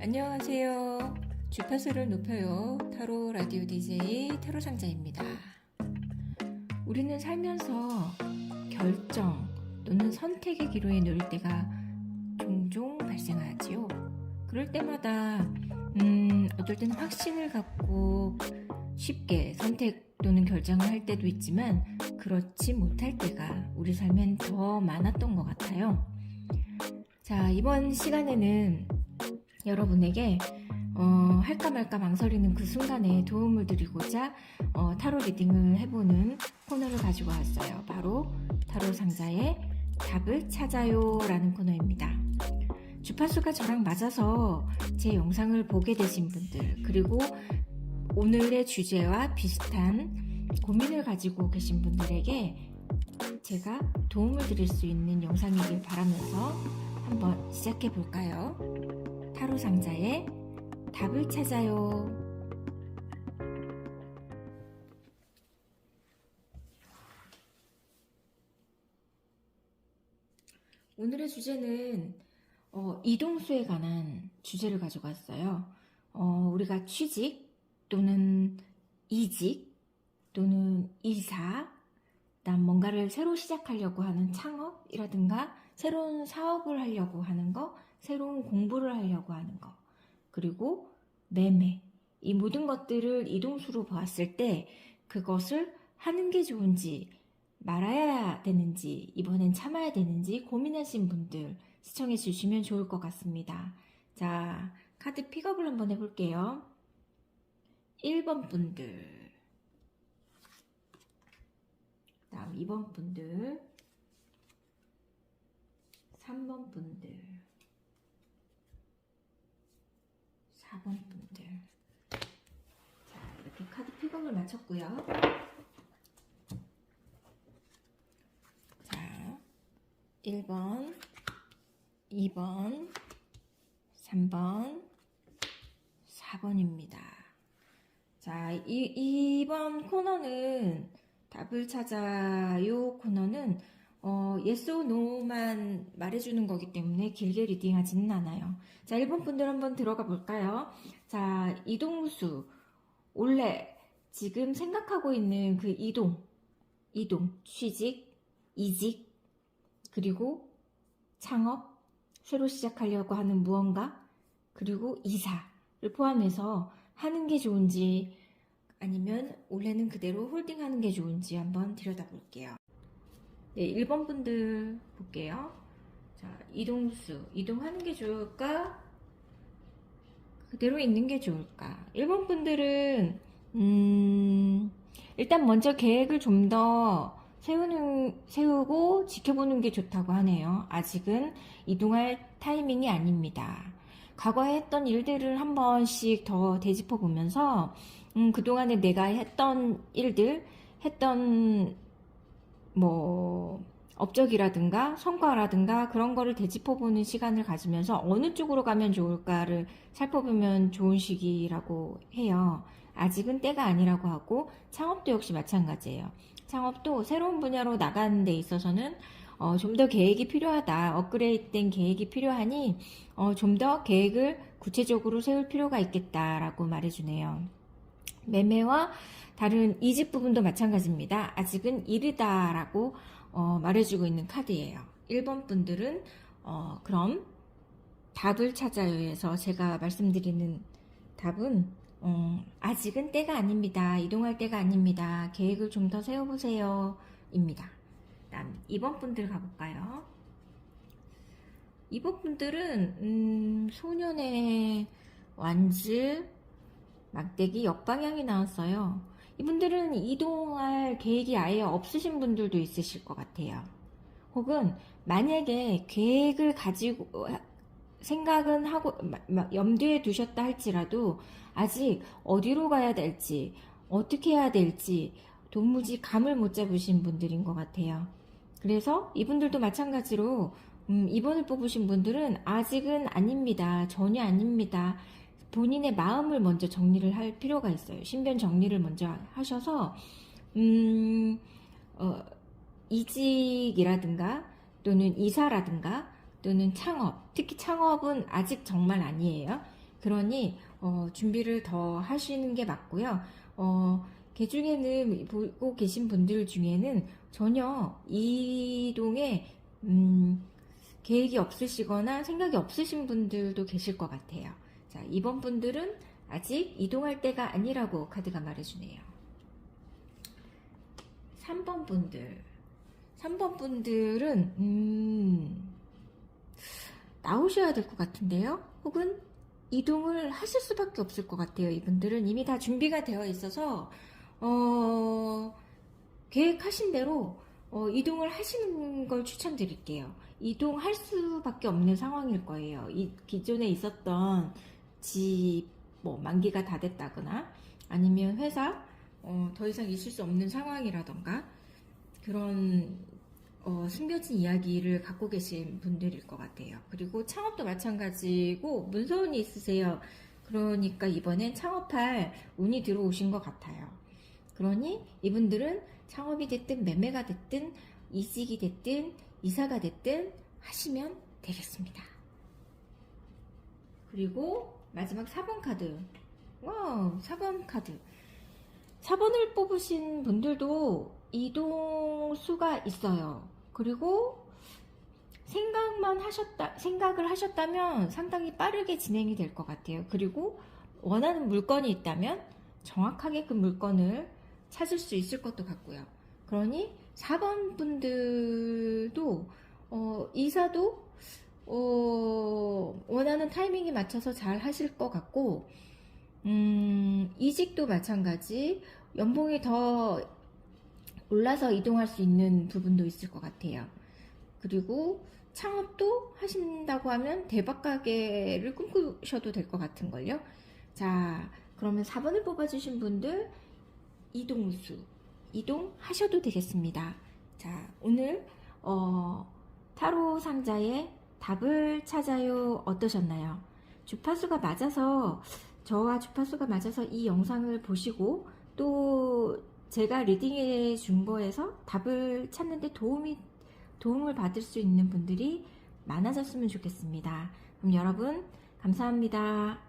안녕하세요. 주파수를 높여요. 타로 라디오 DJ 타로 상자입니다. 우리는 살면서 결정 또는 선택의 기로에 놓일 때가 종종 발생하지요. 그럴 때마다 음, 어떨 때는 확신을 갖고 쉽게 선택 또는 결정을 할 때도 있지만 그렇지 못할 때가 우리 삶엔 더 많았던 것 같아요. 자, 이번 시간에는 여러분에게 어, 할까 말까 망설이는 그 순간에 도움을 드리고자 어, 타로 리딩을 해보는 코너를 가지고 왔어요. 바로 타로 상자의 답을 찾아요 라는 코너입니다. 주파수가 저랑 맞아서 제 영상을 보게 되신 분들, 그리고 오늘의 주제와 비슷한 고민을 가지고 계신 분들에게 제가 도움을 드릴 수 있는 영상이길 바라면서 한번 시작해 볼까요? 타로 상자의 답을 찾아요. 오늘의 주제는 어, 이동수에 관한 주제를 가지고 왔어요. 어, 우리가 취직 또는 이직 또는 이사, 그다음 뭔가를 새로 시작하려고 하는 창업이라든가 새로운 사업을 하려고 하는 거, 새로운 공부를 하려고 하는 거, 그리고 매매. 이 모든 것들을 이동수로 보았을 때 그것을 하는 게 좋은지 말아야 되는지 이번엔 참아야 되는지 고민하신 분들 시청해 주시면 좋을 것 같습니다. 자, 카드 픽업을 한번 해볼게요. 1번 분들 다음 2번 분들 3번 분들 4번 분들. 자 이렇게 카드 픽업을 마쳤고요. 자 1번 2번 3번 4번입니다. 자 이, 이번 코너는 답을 찾아요 코너는 어, yes or no만 말해주는 거기 때문에 길게 리딩하지는 않아요. 자, 1번 분들 한번 들어가 볼까요? 자, 이동수. 원래 지금 생각하고 있는 그 이동, 이동, 취직, 이직, 그리고 창업, 새로 시작하려고 하는 무언가, 그리고 이사를 포함해서 하는 게 좋은지 아니면 원래는 그대로 홀딩하는 게 좋은지 한번 들여다볼게요. 네, 1번 분들 볼게요. 자, 이동수. 이동하는 게 좋을까? 그대로 있는 게 좋을까? 1번 분들은, 음, 일단 먼저 계획을 좀 더 세우는, 세우고 지켜보는 게 좋다고 하네요. 아직은 이동할 타이밍이 아닙니다. 과거에 했던 일들을 한 번씩 더 되짚어 보면서, 음, 그동안에 내가 했던 일들, 했던 뭐 업적이라든가 성과라든가 그런 거를 되짚어보는 시간을 가지면서 어느 쪽으로 가면 좋을까를 살펴보면 좋은 시기라고 해요. 아직은 때가 아니라고 하고 창업도 역시 마찬가지예요. 창업도 새로운 분야로 나가는 데 있어서는 어, 좀 더 계획이 필요하다. 업그레이드된 계획이 필요하니 어, 좀 더 계획을 구체적으로 세울 필요가 있겠다라고 말해주네요. 매매와 다른 이직 부분도 마찬가지입니다. 아직은 이르다라고 어, 말해주고 있는 카드예요. 1번 분들은 어, 그럼 답을 찾아요에서 제가 말씀드리는 답은 어, 아직은 때가 아닙니다. 이동할 때가 아닙니다. 계획을 좀 더 세워보세요. 입니다. 다음 2번 분들 가볼까요? 2번 분들은 음, 소년의 완즈 막대기 역방향이 나왔어요. 이분들은 이동할 계획이 아예 없으신 분들도 있으실 것 같아요. 혹은 만약에 계획을 가지고 생각은 하고 염두에 두셨다 할지라도 아직 어디로 가야 될지 어떻게 해야 될지 도무지 감을 못 잡으신 분들인 것 같아요. 그래서 이분들도 마찬가지로 음, 이번을 뽑으신 분들은 아직은 아닙니다. 전혀 아닙니다. 본인의 마음을 먼저 정리를 할 필요가 있어요. 신변 정리를 먼저 하셔서 음, 어, 이직이라든가 또는 이사라든가 또는 창업, 특히 창업은 아직 정말 아니에요. 그러니 어, 준비를 더 하시는 게 맞고요. 어, 개 중에는 보고 계신 분들 중에는 전혀 이동에 음, 계획이 없으시거나 생각이 없으신 분들도 계실 것 같아요. 자, 이번 분들은 아직 이동할 때가 아니라고 카드가 말해주네요. 3번 분들. 3번 분들은, 음, 나오셔야 될 것 같은데요? 혹은 이동을 하실 수밖에 없을 것 같아요. 이분들은 이미 다 준비가 되어 있어서, 어, 계획하신 대로 어, 이동을 하시는 걸 추천드릴게요. 이동할 수밖에 없는 상황일 거예요. 이 기존에 있었던 집, 뭐, 만기가 다 됐다거나, 아니면 회사, 어, 더 이상 있을 수 없는 상황이라던가, 그런, 어, 숨겨진 이야기를 갖고 계신 분들일 것 같아요. 그리고 창업도 마찬가지고, 문서운이 있으세요. 그러니까 이번엔 창업할 운이 들어오신 것 같아요. 그러니 이분들은 창업이 됐든 매매가 됐든 이직이 됐든 이사가 됐든 하시면 되겠습니다. 그리고 마지막 4번 카드. 와우, 4번 카드. 4번을 뽑으신 분들도 이동 수가 있어요. 그리고 생각만 하셨다, 생각을 하셨다면 상당히 빠르게 진행이 될 것 같아요. 그리고 원하는 물건이 있다면 정확하게 그 물건을 찾을 수 있을 것도 같고요. 그러니 4번 분들도 어, 이사도 어, 원하는 타이밍에 맞춰서 잘 하실 것 같고 음, 이직도 마찬가지 연봉이 더 올라서 이동할 수 있는 부분도 있을 것 같아요. 그리고 창업도 하신다고 하면 대박 가게를 꿈꾸셔도 될 것 같은걸요. 자, 그러면 4번을 뽑아주신 분들 이동수 이동하셔도 되겠습니다. 자, 오늘 어, 타로 상자의 답을 찾아요 어떠셨나요? 주파수가 맞아서 저와 주파수가 맞아서 이 영상을 보시고 또 제가 리딩해 준 거에서 답을 찾는데 도움이 도움을 받을 수 있는 분들이 많아졌으면 좋겠습니다. 그럼 여러분 감사합니다.